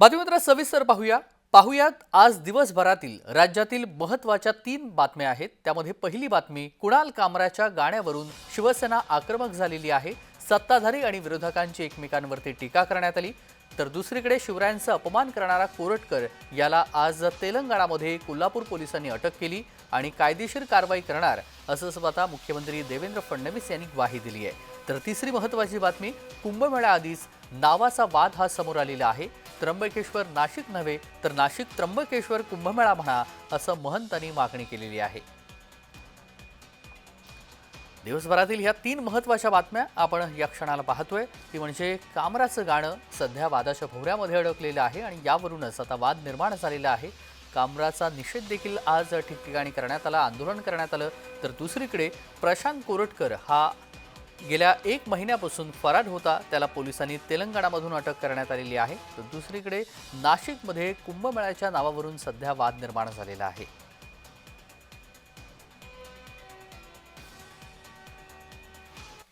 बातमीपत्र सविस्तर पाहूया. पाहुयात आज दिवसभरातील राज्यातील महत्त्वाच्या तीन बातम्या आहेत. त्यामध्ये पहिली बातमी कुणाल कामराच्या गाण्यावरून शिवसेना आक्रमक झालेली आहे सत्ताधारी आणि विरोधकांची एकमेकांवरती टीका करण्यात आली. तर दुसरीकडे शिवरायांचा अपमान करणारा कोरटकर याला आज तेलंगणामध्ये कोल्हापूर पोलिसांनी अटक केली आणि कायदेशीर कारवाई करणार असं स्वतः मुख्यमंत्री देवेंद्र फडणवीस यांनी ग्वाही दिली आहे. तर तिसरी महत्त्वाची बातमी कुंभमेळ्याआधीच नावाचा वाद हा समोर आलेला आहे. त्र्यंबकेश्वर नाशिक नव्हे तर नाशिक त्र्यंबकेश्वर कुंभमेळा म्हणा असं महंतांनी मागणी केलेली आहे. दिवसभरातील ह्या तीन महत्त्वाच्या बातम्या आपण या क्षणाला पाहतोय. ती म्हणजे कामराचं गाणं सध्या वादाच्या भोवऱ्यामध्ये अडकलेलं आहे आणि यावरूनच आता वाद निर्माण झालेला आहे. कामराचा निषेध देखील आज ठिकठिकाणी करण्यात आला आंदोलन करण्यात आलं. तर दुसरीकडे प्रशांत कोरटकर हा गेल्या एक महिन्यापासून फरार होता त्याला पोलिसांनी तेलंगणामधून अटक करण्यात आलेली आहे. तर दुसरीकडे नाशिकमध्ये कुंभमेळ्याच्या नावावरून सध्या वाद निर्माण झालेला आहे.